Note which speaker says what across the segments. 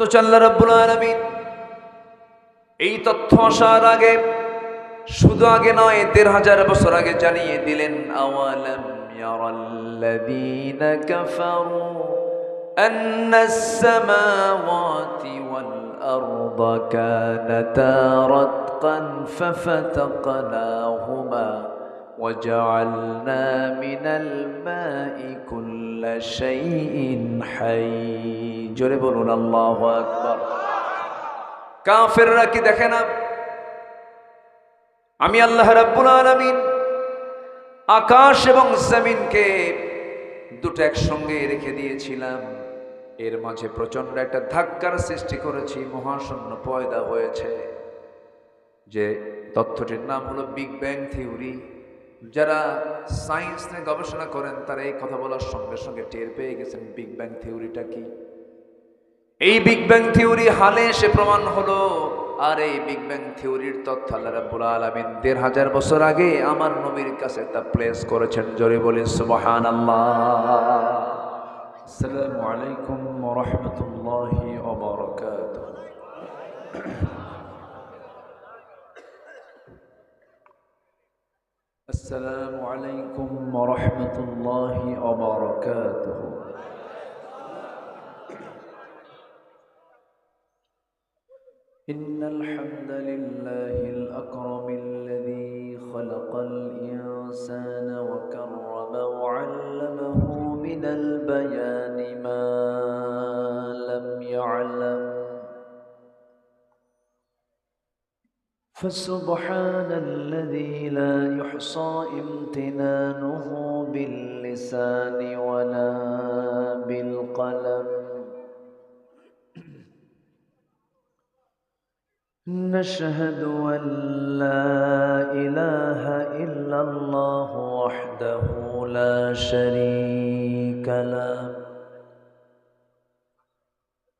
Speaker 1: তো চাল্লা রব্বুল আলমিন এই তথ্য আসার আগে শুধু আগে নয় দেড় হাজার বছর আগে জানিয়ে দিলেন আওয়ালাম ইয়ারাল্লাযীনা কাফারু أن السماوات والأرض كانتا رتقا ففتقناهما وجعلنا من الماء كل شيء حي জোরে বলুন আল্লাহু আকবার কাফেররা কি দেখে না আমি আল্লাহ রাব্বুল আলামিন আকাশ এবং জমিনকে দুটো একসঙ্গে রেখে দিয়েছিলাম এর মাঝে প্রচন্ড একটা ধাক্কার সৃষ্টি করেছি মহাশূন্য পয়দা হয়েছে যে তথ্যটির নাম হলো বিগ ব্যাং থিওরি যারা সায়েন্স নিয়ে গবেষণা করেন, তারা এই কথা বলার সঙ্গে সঙ্গে টের পেয়ে গেছেন বিগ ব্যাং থিওরিটা কি? এই বিগ ব্যাং থিওরি হালে এসে প্রমাণ হলো, আর এই বিগ ব্যাং থিওরির তথ্য আল্লাহ রাব্বুল আলামিন দেড় হাজার বছর আগে আমার নবীর কাছে তা প্লেস করেছেন। জোরে বলি, সুবহানাল্লাহ। আসসালামু আলাইকুম ওয়া রাহমাতুল্লাহি ওয়া বারাকাতুহু। السلام عليكم ورحمة الله وبركاته. إن الحمد لله الأكرم الذي خلق الإنسان فسبحان الذي لا يحصى امتنانه باللسان ولا بالقلم. نشهد أن لا إله إلا الله وحده لا شريك له.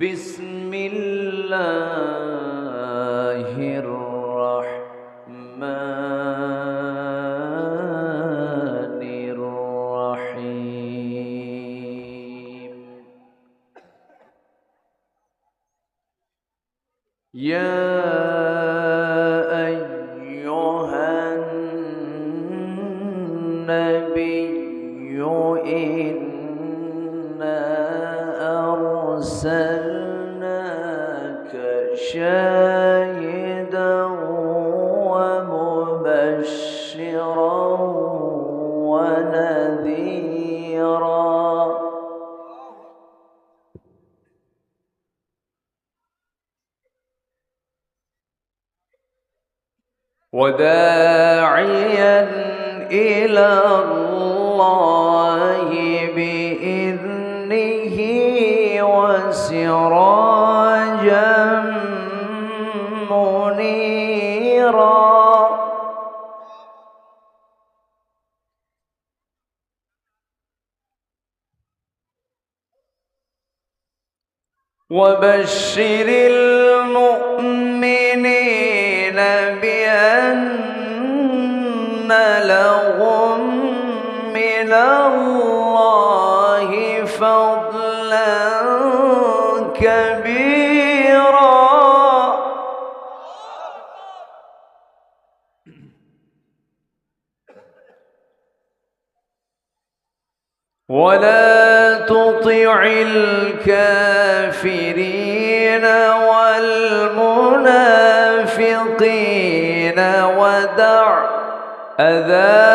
Speaker 1: بسم الله. وداعيا إلى الله بإذنه وسراجا منيرا. وبشر لهم من الله فضلا كبيرا. ولا تطع الكافرين. أذان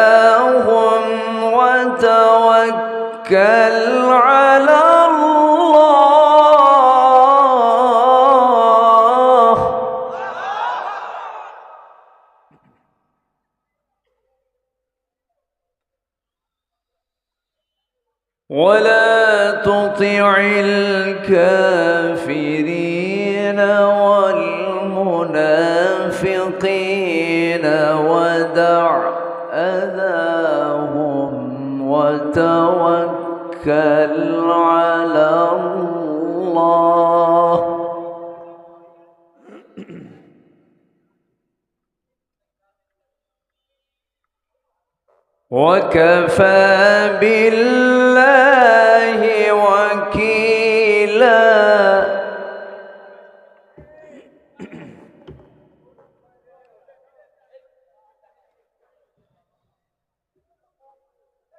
Speaker 1: أذاهم وتوكل على الله. وكفى بالله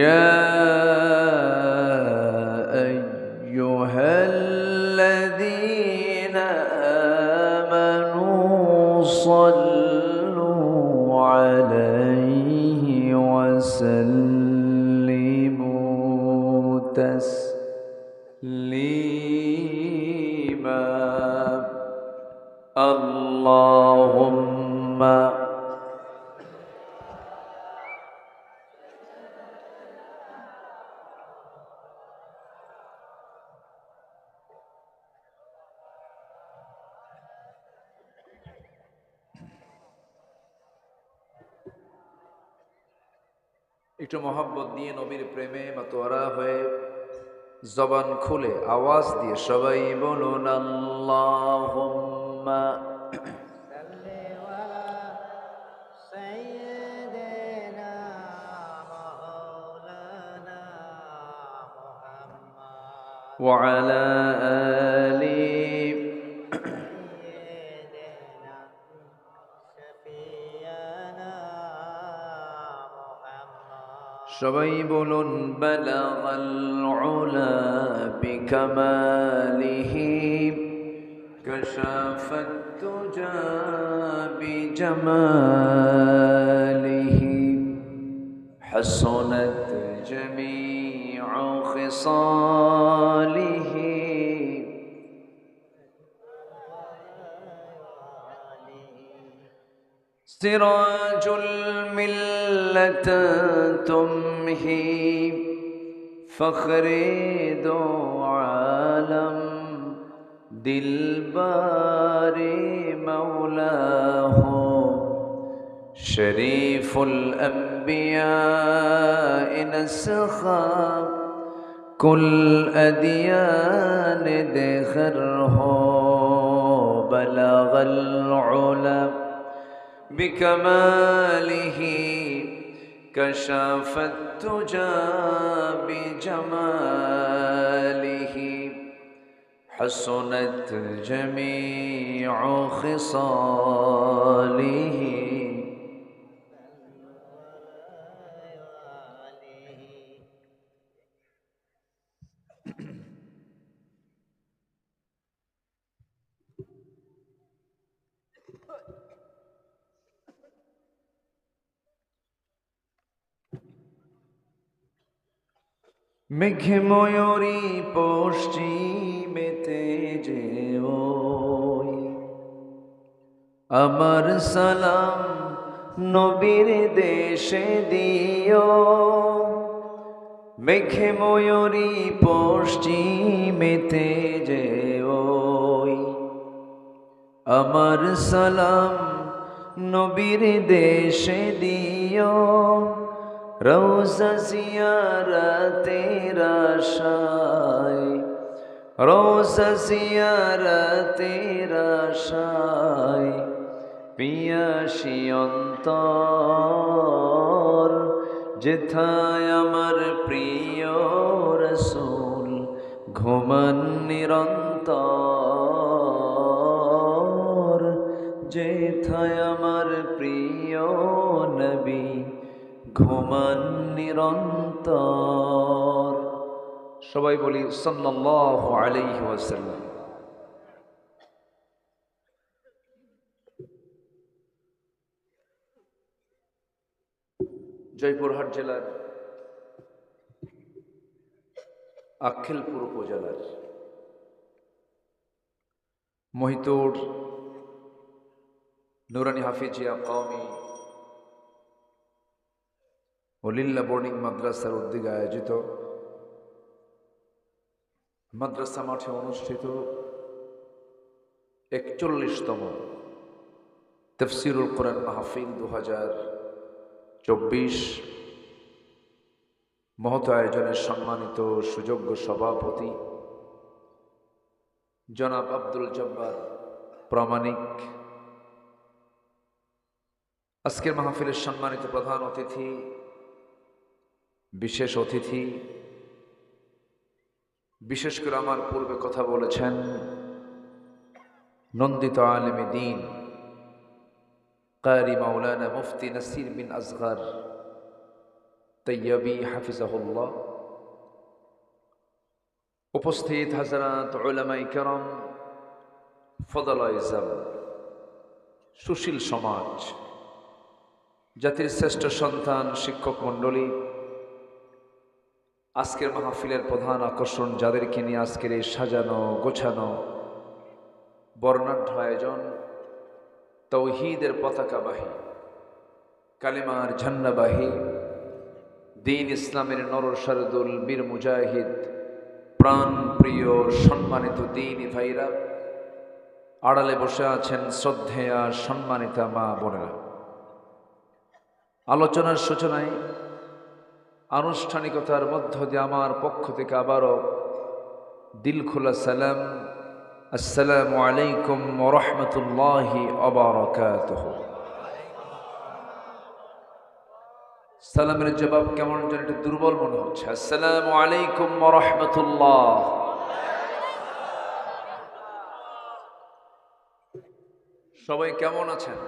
Speaker 1: يا একটু মহব্বত দিয়ে নবীর প্রেমে মাতোয়ারা হয়ে জবান খুলে আওয়াজ দিয়ে সবাই বলুন আল্লাহুম্মা
Speaker 2: صل على سيدنا مولانا محمد
Speaker 1: وعلى সবাই বলুন বালাগাল উলা বিকামালিহি كشف الدجى بجماله حسنت جميع خصاله سراج الملة تمهي فخر دو عالم دلبار مولاه. شريف الأنبياء نسخا كل أديان دخره بلغ العلا بكماله كشف التجى بجماله حسنت جميع خصاله মেঘ ময়ূরী পশ্চিমেতে ওই আমার সালাম নবীর দেশে দিও। মেঘে ময়ূরী পশ্চিমেতে ওই আমার সালাম নবীর দেশে দিও। রৌজা জিয়ারতের আশায় রৌজা জিয়ারতের আশায় পিয়াসি অন্তর যেথায় আমার প্রিয় রসুল ঘুমান নিরন্তর, যেথায় আমার প্রিয় নবী ঘুমান নিরন্তর। সবাই বলি, সাল্লাল্লাহু আলাইহি ওয়াসাল্লাম। জয়পুরহাট জেলার আক্কেলপুর উপজেলার মহিতুর নুরানি হাফিজিয়া কওমি হলিল্লা বোর্ডিং মাদ্রাসার উদ্যোগে আয়োজিত। মাদ্রাসা মাঠে অনুষ্ঠিত একচল্লিশতম তফসিরুল কোরআন মাহফিল দু হাজার চব্বিশ। মহত আয়োজনের সম্মানিত সুযোগ্য সভাপতি জনাব আব্দুল জব্বার প্রামাণিক। আজকের মাহফিলের সম্মানিত প্রধান অতিথি বিশেষ অতিথি, বিশেষ করে আমার পূর্বে কথা বলেছেন নন্দিত আলমী দিন, কারি মাওলানা মুফতি নাসির বিন আসগর তৈয়বী হাফিজাহুল্লাহ। উপস্থিত হাজরাত ওলামাই করম ফদলাইজম সুশীল সমাজ, জাতির শ্রেষ্ঠ সন্তান শিক্ষক মণ্ডলী আজকের মাহফিলের প্রধান আকর্ষণ যাদেরকে নিয়ে আজকের এই সাজানো, গোছানো, বর্ণাঢ্য আয়োজন, তৌহিদের পতাকাবাহী কালিমার ঝন্নাবাহী দিন ইসলামের নর শারদুল বীর মুজাহিদ প্রাণ প্রিয় সম্মানিত দিন ভাইরা, আড়ালে বসে আছেন শ্রদ্ধেয়া সম্মানিতা মা বোনেরা। আলোচনার সূচনায় আনুষ্ঠানিকতার মধ্য দিয়ে আমার পক্ষ থেকে আবারও দিল খোলা সালাম, আসসালামু আলাইকুম রহমতুল্লাহি অবরকাতহ সালামের জবাব কেমন যেন একটু দুর্বল মনে হচ্ছে। আসসালামু আলাইকুম রহমতুল্লাহ। সবাই কেমন আছেন?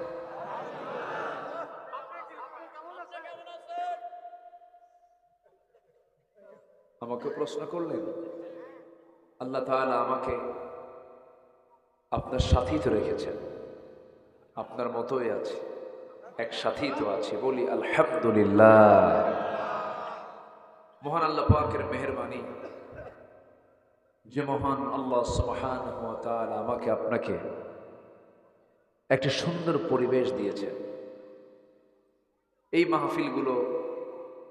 Speaker 1: আমাকে প্রশ্ন করলেন, আল্লাহ তাআলা আমাকে আপনার সাথী তো রেখেছেন, আপনার মতোই আছে, এক সাথী তো আছে। বলি, আলহামদুলিল্লাহ। মহান আল্লাহ পাকের মেহরবানি যে মহান আল্লাহ সুবহান আমাকে আপনাকে একটা সুন্দর পরিবেশ দিয়েছেন। এই মাহফিলগুলো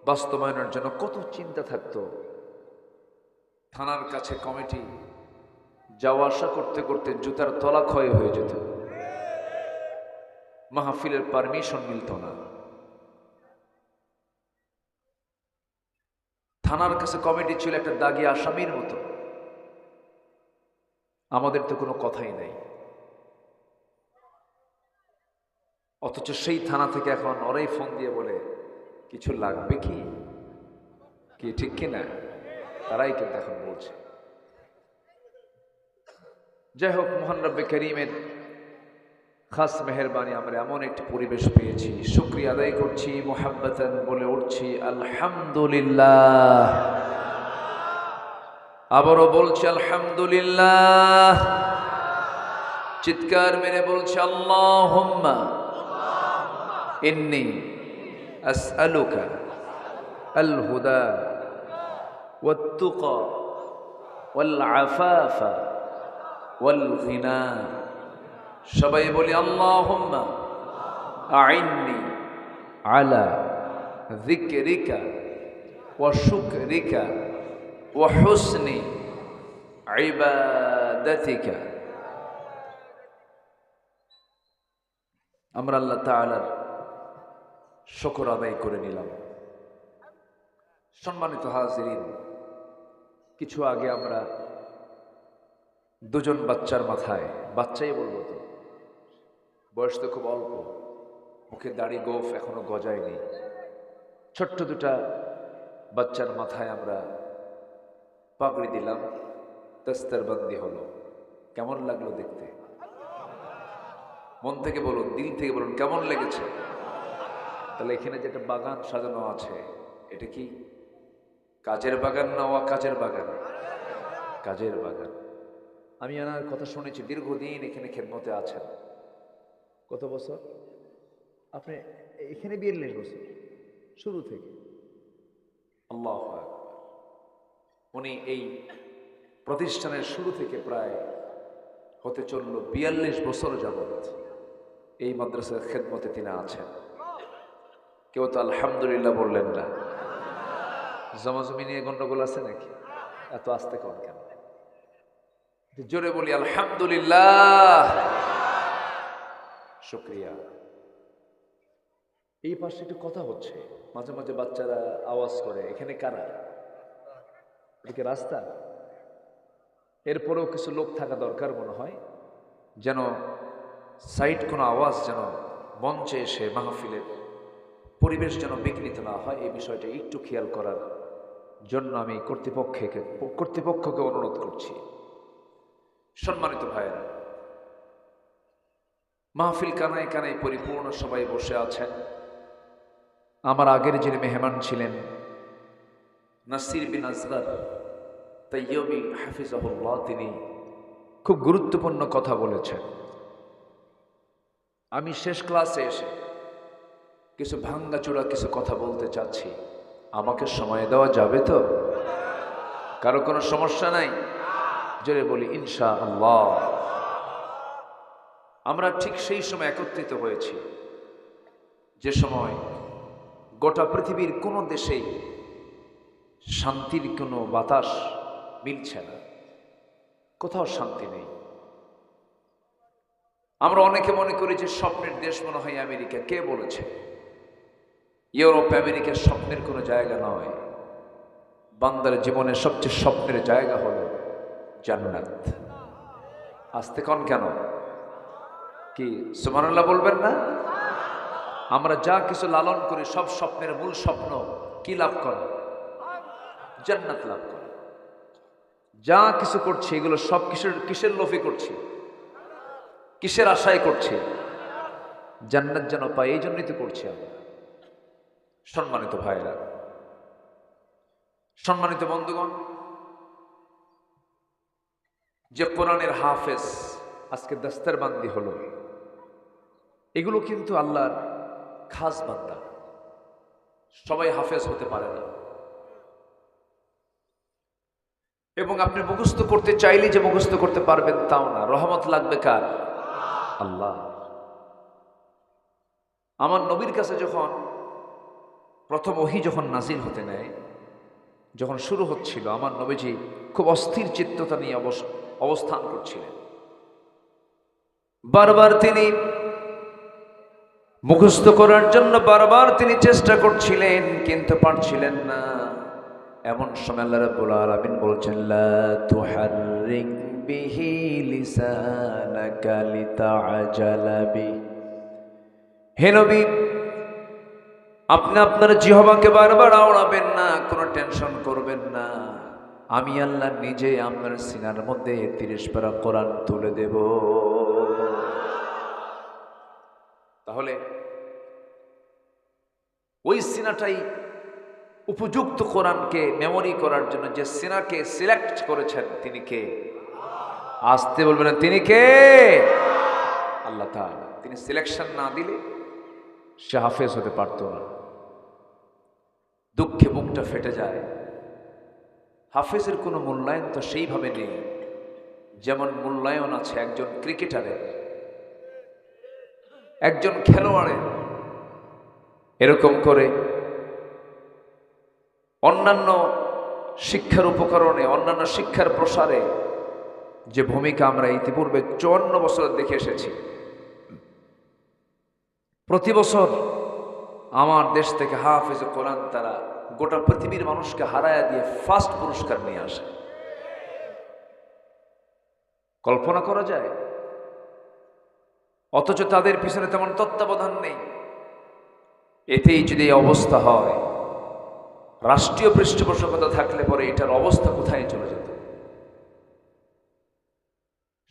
Speaker 1: বাস্তবায়নের জন্য কত চিন্তা থাকতো থানার কাছে কমিটি যাওয়া আসা করতে করতে জুতার তলা ক্ষয় হয়ে যেত। মাহফিলের পারমিশন মিলত না। থানার কাছে কমিটি ছিল একটা দাগি আসামির মতো। আমাদের তো কোনো কথাই নাই। অথচ সেই থানা থেকে এখন ওরাই ফোন দিয়ে বলে, কিছু লাগবে কি? কি ঠিক কিনা? তারাই কিন্তু এখন বলছে। যাই হোক, মোহন রব্বে করিমের খাস মেহরবানি, আমরা এমন একটি পরিবেশ পেয়েছি। শুক্রিয়া আদায় করছি মোহাব্বতন বলে উঠছি, আলহামদুলিল্লাহ। আবারও বলছি, আলহামদুলিল্লাহ। চিৎকার মেরে বলছে আল্লাহ ইন্নি আসআলুকা আল হুদা والتقى والعفاف والغنى সবাই বলি আল্লাহুম্মা আইন্নি আলা যিকরিকা ওয়া শুকরিকা ওয়া হুসনি ইবাদাতিকা আমরা আল্লাহ তাআলার শকর আদায় করে নিলাম সম্মানিত হাজিরিন কিছু আগে আমরা দুজন বাচ্চার মাথায়, বাচ্চাই বলব তো, বয়স তো খুব অল্প, মুখে দাড়ি গোফ এখনও গজায়নি, ছোট্ট দুটা বাচ্চার মাথায় আমরা পাগড়ি দিলাম, দস্তরবন্দি হলো, কেমন লাগল দেখতে? মন থেকে বলুন, দিল থেকে বলুন, কেমন লেগেছে? তাহলে এখানে যেটা বাগান সাজানো আছে, এটা কি কাজের বাগান না ওয়া কাজের বাগান? কাজের বাগান। আমি এনার কথা শুনেছি দীর্ঘদিন এখানে খেদমতে আছেন। কত বছর? আপনি এখানে বিয়াল্লিশ বছর শুরু থেকে। আল্লাহ উনি এই প্রতিষ্ঠানের শুরু থেকে প্রায় হতে চলল বিয়াল্লিশ বছর যাবৎ এই মাদ্রাসার খেদমতে তিনি আছেন। কেউ তো আলহামদুলিল্লাহ বললেন না। জমাজমি নিয়ে গন্ডগোল আছে নাকি? এত আস্তে কম কেন? জোরে বলি, আলহামদুলিল্লাহ। শুক্রিয়া। এই পাশে একটু কথা হচ্ছে। মাঝে মাঝে বাচ্চারা আওয়াজ করে, এখানে কারা? এদিকে রাস্তা। এরপরেও কিছু লোক থাকা দরকার মনে হয়। যেন সাইড কোনো আওয়াজ যেন মঞ্চে এসে মাহফিলের পরিবেশ যেন বিঘ্নিত না হয়, এই বিষয়টা একটু খেয়াল করার জন্য আমি কর্তৃপক্ষকে কর্তৃপক্ষকে অনুরোধ করছি। সম্মানিত ভাইয়েরা, মাহফিল কানায় কানায় পরিপূর্ণ সবাই বসে আছেন। আমার আগের যিনি মেহমান ছিলেন, নাসির বিন আসগার তৈয়বি হাফিজাহুল্লাহ, তিনি খুব গুরুত্বপূর্ণ কথা বলেছেন। আমি শেষ ক্লাসে এসে কিছু ভাঙ্গাচোড়া কিছু কথা বলতে চাচ্ছি। আমাকে সময় দেওয়া যাবে তো? কারও কোনো সমস্যা নাই? জোরে বলি ইনশা আল্লাহ আমরা ঠিক সেই সময় একত্রিত হয়েছি। যে সময় গোটা পৃথিবীর কোনো দেশেই শান্তির কোনো বাতাস মিলছে না। কোথাও শান্তি নেই। আমরা অনেকে মনে করি যে স্বপ্নের দেশ মনে হয় আমেরিকা। কে বলেছে? ইউরোপ আমেরিকার স্বপ্নের কোনো জায়গা নয়। বান্দার জীবনের সবচেয়ে স্বপ্নের জায়গা হলো জান্নাত। আসতে কন কেন? কি সুমানুল্লাহ বলবেন না? আমরা যা কিছু লালন করি, সব স্বপ্নের মূল স্বপ্ন কি লাভ করে? জান্নাত লাভ করে। যা কিছু করছি, এগুলো সব কিসের কিসের লোভে করছি? কিসের আশায় করছি? জান্নাত যেন পাই, এই জন্যই তো করছি আমরা। সম্মানিত ভাইরা, সম্মানিত বন্ধুগণ, যে কোরআনের হাফেজ আজকে দাস্তারবান্দি হলো, এগুলো কিন্তু আল্লাহর খাস বান্দা। সবাই হাফেজ হতে পারে না। এবং আপনি মুখস্থ করতে চাইলে যে মুখস্থ করতে পারবেন তাও না। রহমত লাগবে কার? আল্লাহ। আমার নবীর কাছে যখন প্রথম ওহি যখন নাজিল হতে নেয়, যখন শুরু হচ্ছিল, আমার নবীজি খুব অস্থির চিত্ততা নিয়ে অবস- অবস্থান করছিলেন। বারবার তিনি মুখস্থ করার জন্য বারবার তিনি চেষ্টা করছিলেন, কিন্তু পারছিলেন না। এমন সময় আল্লাহ রাব্বুল আলামিন বলছেন হে নবী আপনি আপনার জিহবাকে বারবার আওড়াবেন না, কোনো টেনশন করবেন না। আমি আল্লাহ নিজে আপনার সিনার মধ্যে তিরিশ পারা কোরআন তুলে দেব। তাহলে ওই সিনাটাই উপযুক্ত কোরআনকে মেমোরি করার জন্য যে সিনাকে সিলেক্ট করেছেন, তিনি কে? আসতে বলবেন তিনি কে? আল্লাহ তিনি সিলেকশন না দিলে সে হাফেজ হতে পারত না। দুঃখে বুকটা ফেটে যায়। হাফেজের কোনো মূল্যায়ন তো সেইভাবে নেই, যেমন মূল্যায়ন আছে একজন ক্রিকেটারের, একজন খেলোয়াড়ের। এরকম করে অন্যান্য শিক্ষার উপকরণে, অন্যান্য শিক্ষার প্রসারে যে ভূমিকা আমরা ইতিপূর্বে চুয়ান্ন বছর দেখে এসেছি। প্রতি বছর আমার দেশ থেকে হাফেজ কোরআন তারা গোটা পৃথিবীর মানুষকে হারায়া দিয়ে ফার্স্ট পুরস্কার নিয়ে আসে। কল্পনা করা যায়? অথচ তাদের পিছনে তেমন তত্ত্বাবধান নেই। এতেই যদি অবস্থা হয়, রাষ্ট্রীয় পৃষ্ঠপোষকতা থাকলে পরে এটার অবস্থা কোথায় চলে যেত?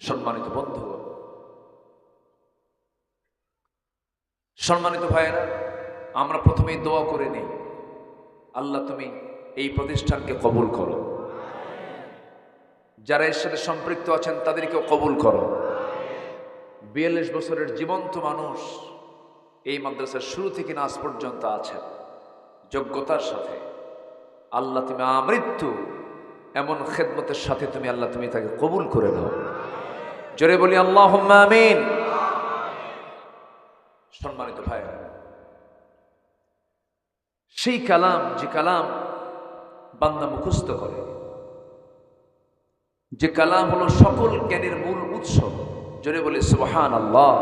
Speaker 1: সম্মানিত বন্ধুগণ, সম্মানিত ভাইয়েরা আমরা প্রথমেই দোয়া করে নেই। আল্লাহ তুমি এই প্রতিষ্ঠানকে কবুল করো। যারা এর সাথে সম্পৃক্ত আছেন, তাদেরকেও কবুল করো। বিয়াল্লিশ বছরের জীবন্ত মানুষ এই মাদ্রাসার শুরু থেকে নাচ পর্যন্ত আছেন। যোগ্যতার সাথে। আল্লাহ তুমি আমৃত্যু। এমন খেদমতের সাথে তুমি আল্লাহ তুমি তাকে কবুল করে নাও। জোরে বলি আল্লাহ আমিন। সম্মানিত ভাই সেই কালাম যে কালাম বান্দা মুখস্থ করে। যে কালাম হলো সকল জ্ঞানের মূল উৎস। জোরে বলে সুবহান আল্লাহ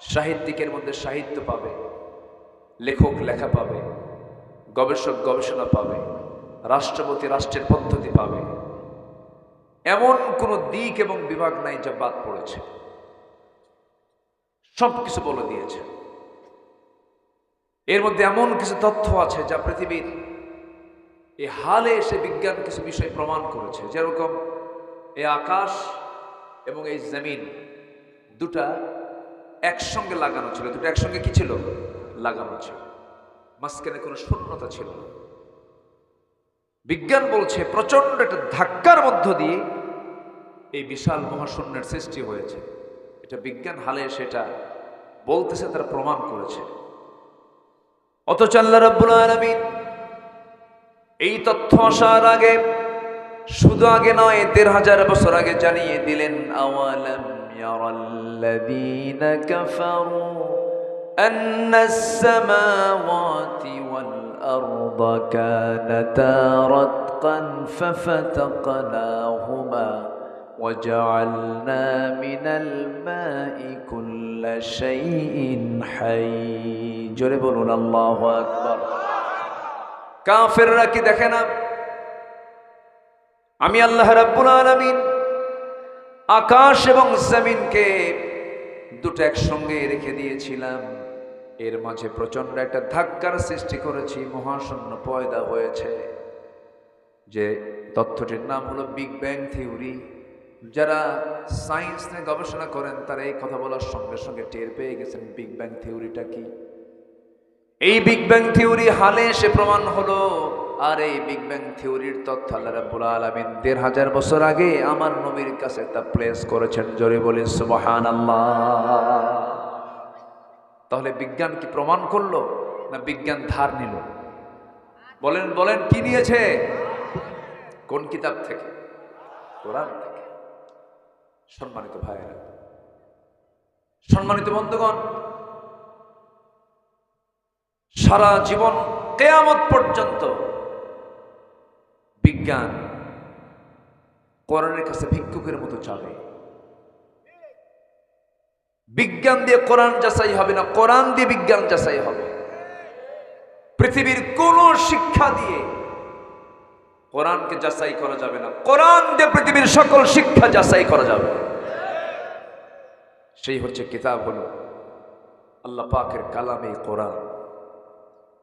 Speaker 1: সাহিত্যিকের মধ্যে সাহিত্য পাবে, লেখক লেখা পাবে, গবেষক গবেষণা পাবে, রাষ্ট্রপতি রাষ্ট্রের পদ্ধতি পাবে। এমন কোনো দিক এবং বিভাগ নাই যা বাদ পড়েছে। সব কিছু বলে দিয়েছে। এর মধ্যে এমন কিছু তথ্য আছে যা পৃথিবীর এই হালে এসে বিজ্ঞান কিছু বিষয় প্রমাণ করেছে। যেরকম এই আকাশ এবং এই জমিন দুটা একসঙ্গে লাগানো ছিল। দুটো একসঙ্গে কি ছিল? লাগানো ছিল। মাঝখানে কোনো শূন্যতা ছিল বিজ্ঞান বলছে প্রচণ্ড একটা ধাক্কার মধ্য দিয়ে এই বিশাল মহাশূন্যের সৃষ্টি হয়েছে। এটা বিজ্ঞান হালে সেটা বলতেছে, তারা প্রমাণ করেছে। অথচ আল্লাহ রাব্বুল আলামিন এই তথ্য আসার আগে শুধু আগে নয় দেড় হাজার বছর আগে জানিয়ে দিলেন আওয়ালাম ইয়ারাল্লাযীনা কাফারু أن السماوات والأرض كانتا رتقا ففتقناهما وجعلنا من الماء كل شيء حي জোরে বলুন আল্লাহু আকবার কাফেররা কি দেখে না আমি আল্লাহ রাব্বুল আলামিন আকাশ এবং জমিনকে দুটো একসঙ্গে রেখে দিয়েছিলাম এর মাঝে প্রচন্ড একটা ধাক্কার সৃষ্টি করেছি মহাশূন্য পয়দা হয়েছে যে তথ্যটির নাম হলো বিগ ব্যাং থিওরি যারা সায়েন্স নিয়ে গবেষণা করেন, তারা এই কথা বলার সঙ্গে সঙ্গে টের পেয়ে গেছেন বিগ ব্যাং থিওরিটা কি? এই বিগ ব্যাং থিওরি হালে এসে প্রমাণ হলো, আর এই বিগ ব্যাং থিওরির তথ্য আল্লাহ রাব্বুল আলামিন দেড় হাজার বছর আগে আমার নবীর কাছে তা প্লেস করেছেন, জোরে বলে সুবহানাল্লাহ। তাহলে বিজ্ঞান কি প্রমাণ করল, না বিজ্ঞান ধার নিল? বলেন বলেন, কি নিয়েছে? কোন কিতাব থেকে? কোরআন থেকে। সম্মানিত ভাইয়েরা, সম্মানিত বন্ধুগণ, সারা জীবন কেয়ামত পর্যন্ত বিজ্ঞান কোরআনের কাছে ভিক্ষুকের মতো চাবে বিজ্ঞান দিয়ে কোরআন যাচাই হবে না, কোরআন দিয়ে বিজ্ঞান যাচাই হবে। পৃথিবীর কোন শিক্ষা দিয়ে কোরআনকে যাচাই করা যাবে না। কোরআন দিয়ে পৃথিবীর সকল শিক্ষা যাচাই করা যাবে। সেই হচ্ছে কিতাব হলো আল্লাহ পাকের কালামে কোরআন।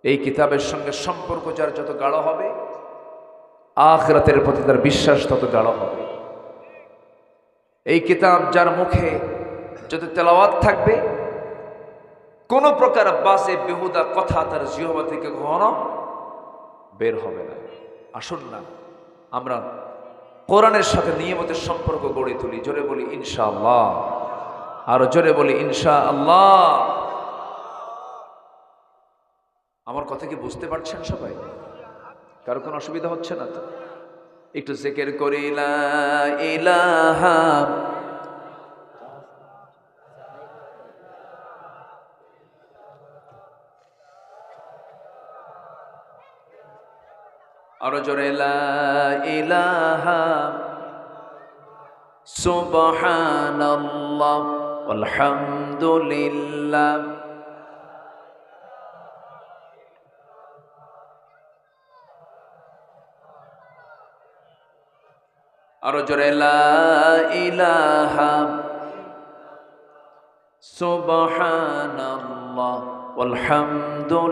Speaker 1: এই কিতাবের সঙ্গে সম্পর্ক যার যত গাঢ় হবে, আখরাতের প্রতি তার বিশ্বাস তত গাঢ় হবে। এই কিতাব যার মুখে যত তেলাওয়াত থাকবে, কোন প্রকার বাসে বেহুদা কথা তার জিহবা থেকে কখনো বের হবে না। আসুন না। আমরা কোরআনের সাথে নিয়মিত সম্পর্ক গড়ে তুলি। জোরে বলি ইনশা আল্লাহ আরও জোরে বলি ইনশা আল্লাহ আমার কথা কি বুঝতে পারছেন সবাই? কারও কোনো অসুবিধা হচ্ছে না তো? একটু জেকের করি, লা ইলাহা আরও জোরে ইলাহা সুবহানাল্লাহ আলহামদুলিল্লাহ। আরও জোরে ইলাহা সুবহানাল্লাহ আলহামদুলিল্লাহ।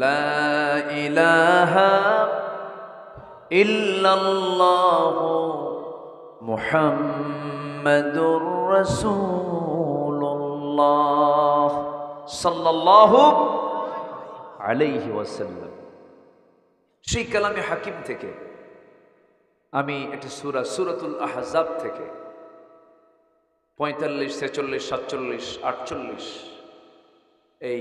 Speaker 1: لا إله إلا الله محمد رسول الله صلى الله عليه وسلم সেই কালামে হাকিম থেকে আমি একটা সুরা সুরাতুল আহজাব থেকে পঁয়তাল্লিশ ছেচল্লিশ সাতচল্লিশ আটচল্লিশ এই